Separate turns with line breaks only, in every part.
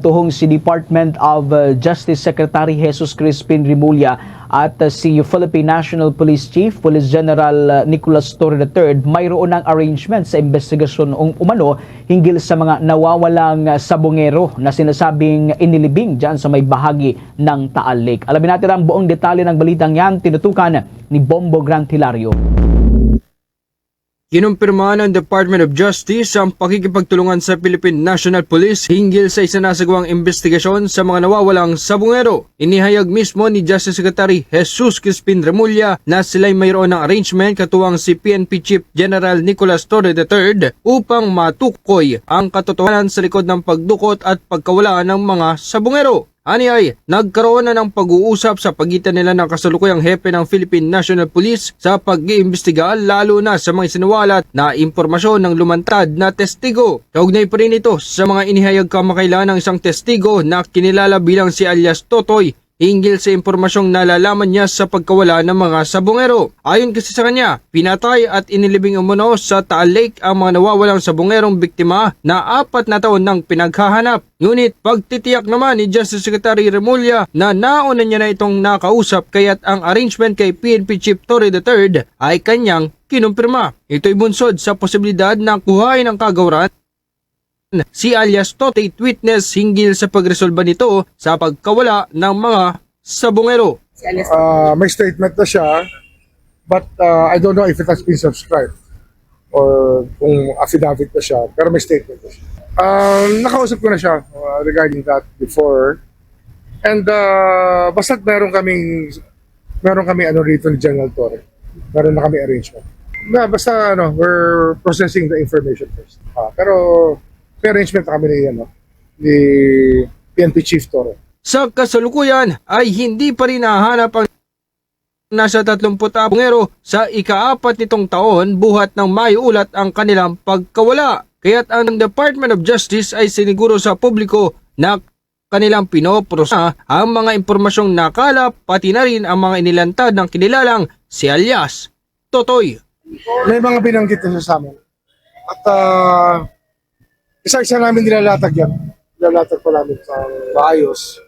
tuhong si Department of uh, Justice Secretary Jesus Crispin Rimulya at uh, si Philippine National Police Chief Police General uh, Nicolas Torre III mayroon ng arrangement sa investigasyon ng umano hinggil sa mga nawawalang sabongero na sinasabing inilibing dyan sa may bahagi ng Taal Lake. Alamin natin ang buong detalye ng balitang yan tinutukan ni Bombo Grant Hilario.
Kinumpirma ng Department of Justice ang pakikipagtulungan sa Philippine National Police hinggil sa isinasagawang investigasyon sa mga nawawalang sabungero. Inihayag mismo ni Justice Secretary Jesus Crispin Remulla na sila'y mayroon ng arrangement katuwang si PNP Chief General Nicolas Torre III upang matukoy ang katotohanan sa likod ng pagdukot at pagkawala ng mga sabungero. Ani ay nagkaroon na ng pag-uusap sa pagitan nila ng kasalukuyang hepe ng Philippine National Police sa pag-iimbestiga lalo na sa mga sinawalat na impormasyon ng lumantad na testigo. Kaugnay pa rin ito sa mga inihayag kamakailan ng isang testigo na kinilala bilang si alias Totoy hinggil sa impormasyong nalalaman niya sa pagkawala ng mga sabungero. Ayon kasi sa kanya, pinatay at inilibing umuno sa Taal Lake ang mga nawawalang sabungerong biktima na apat na taon nang pinaghahanap. Ngunit pagtitiyak naman ni Justice Secretary Remulla na nauna niya na itong nakausap kaya't ang arrangement kay PNP Chief Torre III ay kanyang kinumpirma. Ito'y bunsod sa posibilidad na kuhain ang kagawaran si alias Tote witness hinggil sa pagresolba nito sa pagkawala ng mga sabungero.
Uh, may statement na siya, but uh, I don't know if it has been subscribed or kung affidavit na siya, pero may statement na siya. Um, nakausap ko na siya uh, regarding that before. And uh, basta't meron kaming meron kami ano rito ni General Torre. Meron na kami arrangement. Na, basta ano, we're processing the information first. Ah, pero may arrangement kami ni, ano, ni PNP Chief Torre.
Sa kasalukuyan ay hindi pa rin nahanap ang nasa 30 bungero sa ikaapat nitong taon buhat ng maiulat ang kanilang pagkawala. Kaya't ang Department of Justice ay siniguro sa publiko na kanilang pinoprosa ang mga impormasyong nakalap pati na rin ang mga inilantad ng kinilalang si alias Totoy.
may mga binanggit na sa amin. At uh, isa-isa namin nilalatag yan. Nilalatag pa namin sa maayos.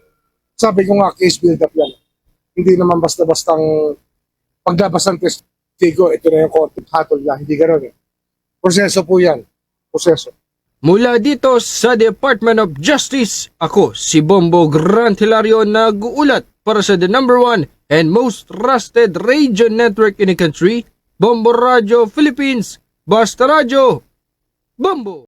Sabi ko nga, case build-up yan. Hindi naman basta-bastang paglabas ng testigo, ito na yung korte, hatol na. Hindi gano'n eh. Proseso po yan. Proseso.
Mula dito sa Department of Justice, ako si Bombo Grant Hilario nag-uulat para sa the number one and most trusted radio network in the country, Bombo Radio Philippines, Basta Radio, Bombo!